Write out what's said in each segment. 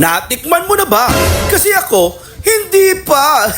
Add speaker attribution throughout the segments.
Speaker 1: Natikman mo na ba? Kasi ako, hindi pa.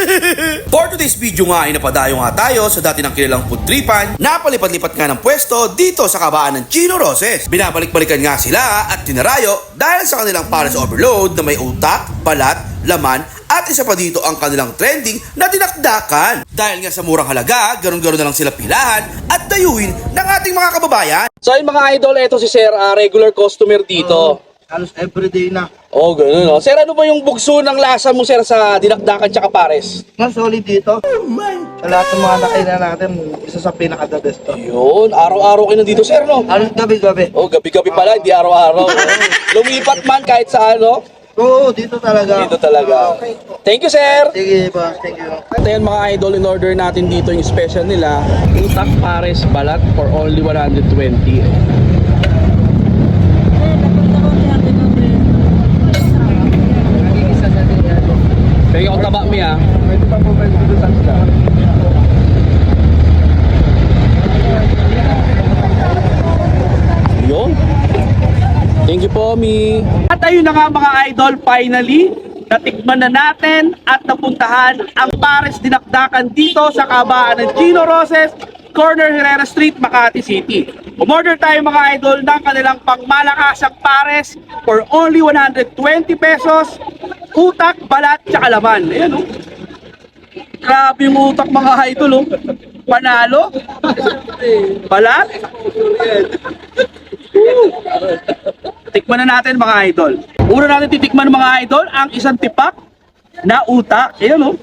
Speaker 1: For today's video nga ay nga tayo sa dati ng kilalang food tripan na palipat-lipat nga ng pwesto dito sa kabaan ng Chino Roses. Binabalik-balikan nga sila at tinarayo dahil sa kanilang Paris Overload na may utak, balat, laman at isa pa dito ang kanilang trending na dinakdakan. Dahil nga sa murang halaga, ganun-ganun na lang sila pilahan at dayuhin ng ating mga kababayan.
Speaker 2: So yung mga idol, ito si Sir, ah, regular customer dito.
Speaker 3: Halos everyday na.
Speaker 2: Oh, ganun no. Sir, ano ba yung bugso ng lasa mo, Sir, sa dinakdakan tsaka pares?
Speaker 3: Nga solid dito. Sa lahat ng mga nakainan natin, isa sa pinaka-the best to.
Speaker 2: Yun, araw-araw kayo nandito, Sir, no?
Speaker 3: Halos gabi-gabi.
Speaker 2: Oh, gabi-gabi pala, hindi araw-araw. Lumipat man kahit sa ano,
Speaker 3: Oo, dito talaga.
Speaker 2: dito talaga. Thank you, Sir!
Speaker 3: Sige, boss. Thank you.
Speaker 2: Ito yan mga idol, in order natin dito yung special nila. Utak pares balat for only 120. Ah.
Speaker 3: Pwede pa po ba dito sa sila?
Speaker 2: Yun. Thank you po, Mi. At ayun na nga mga idol, finally, natikman na natin at napuntahan ang Pares Dinakdakan dito sa kabaan ng Chino Roses, Corner Herrera Street, Makati City. Umorder tayo mga idol ng kanilang pangmalakasang pares for only 120 pesos, utak, balat, tsaka laman. Ayan oh. Grabe yung utak mga idol oh. Panalo. Balat. Tikman na natin mga idol. Una natin titikman mga idol ang isang tipak na utak. Ayan oh.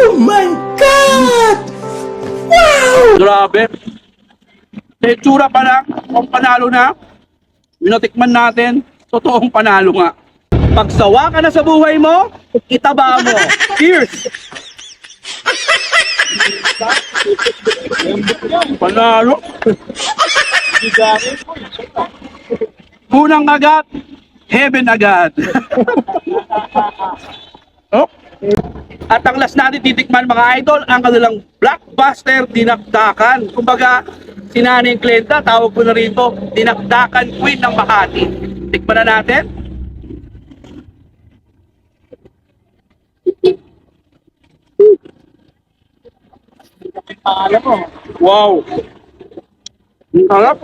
Speaker 2: Oh my God! Wow! Grabe. Tetsura pa lang, kung panalo na, minotikman natin, totoong panalo nga. Pagsawa ka na sa buhay mo, itaba mo. Cheers! Panalo. Unang agad, heaven agad. oh. At ang last natin titikman mga idol, ang kanilang blockbuster dinakdakan. Kumbaga, si Nanay Glenda, tawag ko na rito, dinakdakan queen ng Makati. Tikman na natin. Wow! Ang.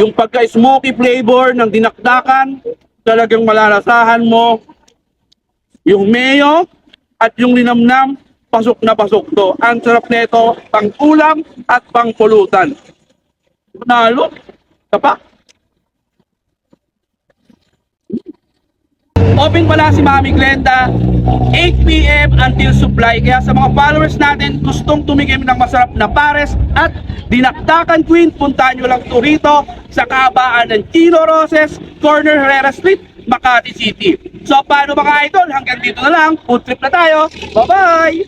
Speaker 2: Yung pagka-smoky flavor ng dinakdakan, talagang malalasahan mo. Yung mayo at yung linamnam, pasok na pasok to. Ang sarap nito, pang ulam at pang pulutan. Nalo. Kapa. Open pala si Mami Glenda 8pm until supply. Kaya sa mga followers natin gustong tumigim ng masarap na pares at dinakdakan queen, puntahan nyo lang to rito sa kabaan ng Chino Roses, Corner Herrera Street, Makati City. So paano mga idol? Hanggang dito na lang. Food trip na tayo. Bye-bye!